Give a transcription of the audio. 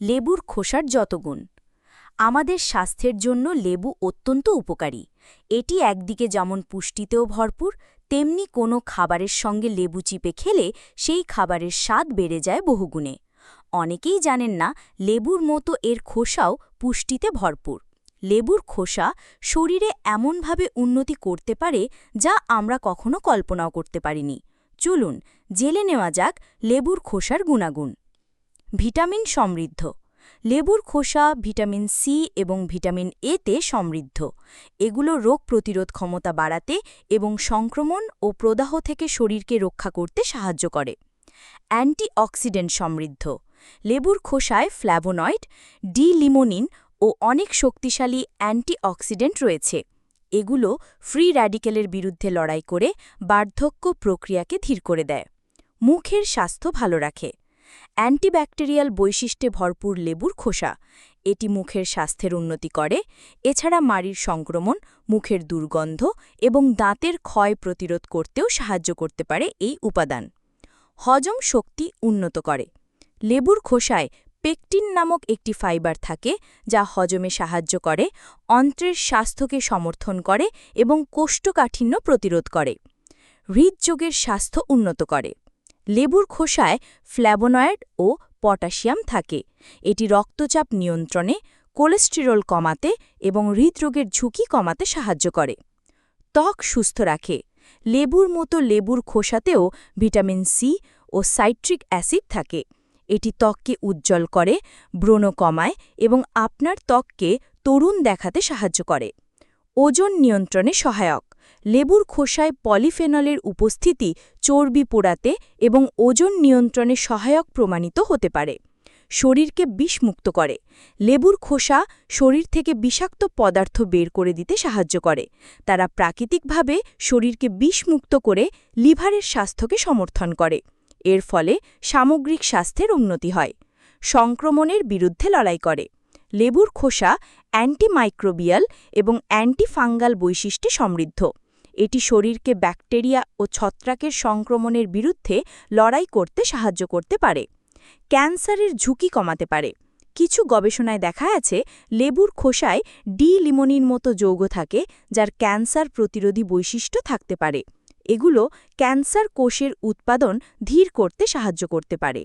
লেবুর খোসার যত গুণ। আমাদের স্বাস্থ্যের জন্য লেবু অত্যন্ত উপকারী। এটি একদিকে যেমন পুষ্টিতেও ভরপুর, তেমনি কোনো খাবারের সঙ্গে লেবু চিপে খেলে সেই খাবারের স্বাদ বেড়ে যায় বহুগুণে। অনেকেই জানেন না, লেবুর মতো এর খোসাও পুষ্টিতে ভরপুর। লেবুর খোসা শরীরে এমনভাবে উন্নতি করতে পারে যা আমরা কখনো কল্পনাও করতে পারিনি। চলুন, জেলে নেওয়া যাক লেবুর খোসার গুণাগুণ। ভিটামিন সমৃদ্ধ। লেবুর খোসা, ভিটামিন সি এবং ভিটামিন এতে সমৃদ্ধ। এগুলো রোগ প্রতিরোধ ক্ষমতা বাড়াতে এবং সংক্রমণ ও প্রদাহ থেকে শরীরকে রক্ষা করতে সাহায্য করে। অ্যান্টিঅক্সিডেন্ট সমৃদ্ধ। লেবুর খোসায় ফ্ল্যাভোনয়েড ডি লিমোনিন ও অনেক শক্তিশালী অ্যান্টিঅক্সিডেন্ট রয়েছে। এগুলো ফ্রি র্যাডিক্যালের বিরুদ্ধে লড়াই করে বার্ধক্য প্রক্রিয়াকে ধীর করে দেয়। মুখের স্বাস্থ্য ভালো রাখে। অ্যান্টিব্যাকটেরিয়াল বৈশিষ্ট্যে ভরপুর লেবুর খোসা। এটি মুখের স্বাস্থ্যের উন্নতি করে, এছাড়া মাড়ির সংক্রমণ, মুখের দুর্গন্ধ এবং দাঁতের ক্ষয় প্রতিরোধ করতেও সাহায্য করতে পারে এই উপাদান। হজম শক্তি উন্নত করে। লেবুর খোসায় পেকটিন নামক একটি ফাইবার থাকে, যা হজমে সাহায্য করে, অন্ত্রের স্বাস্থ্যকে সমর্থন করে এবং কোষ্ঠকাঠিন্য প্রতিরোধ করে। হৃদযোগের স্বাস্থ্য উন্নত করে। লেবুর খোসায় ফ্ল্যাবোনয়েড ও পটাশিয়াম থাকে। এটি রক্তচাপ নিয়ন্ত্রণে কোলেস্টেরল কমাতে এবং হৃদরোগের ঝুঁকি কমাতে সাহায্য করে। ত্বক সুস্থ রাখে। লেবুর মতো লেবুর খোসাতেও ভিটামিন সি ও সাইট্রিক অ্যাসিড থাকে। এটি ত্বককে উজ্জ্বল করে, ব্রণ কমায় এবং আপনার ত্বককে তরুণ দেখাতে সাহায্য করে। ওজন নিয়ন্ত্রণে সহায়ক। লেবুর খোসায় পলিফেনলের উপস্থিতি চর্বি পোড়াতে এবং ওজন নিয়ন্ত্রণে সহায়ক প্রমাণিত হতে পারে। শরীরকে বিষমুক্ত করে। লেবুর খোসা শরীর থেকে বিষাক্ত পদার্থ বের করে দিতে সাহায্য করে। তারা প্রাকৃতিকভাবে শরীরকে বিষমুক্ত করে লিভারের স্বাস্থ্যকে সমর্থন করে। এর ফলে সামগ্রিক স্বাস্থ্যের উন্নতি হয়। সংক্রমণের বিরুদ্ধে লড়াই করে। লেবুর খোসা, অ্যান্টিমাইক্রোবিয়াল এবং অ্যান্টিফাঙ্গাল বৈশিষ্ট্যে সমৃদ্ধ। এটি শরীরকে ব্যাকটেরিয়া ও ছত্রাকের সংক্রমণের বিরুদ্ধে লড়াই করতে সাহায্য করতে পারে। ক্যান্সারের ঝুঁকি কমাতে পারে। কিছু গবেষণায় দেখা আছে, লেবুর খোসায় ডি লিমোনির মতো যৌগ থাকে, যার ক্যান্সার প্রতিরোধী বৈশিষ্ট্য থাকতে পারে। এগুলো ক্যান্সার কোষের উৎপাদন ধীর করতে সাহায্য করতে পারে।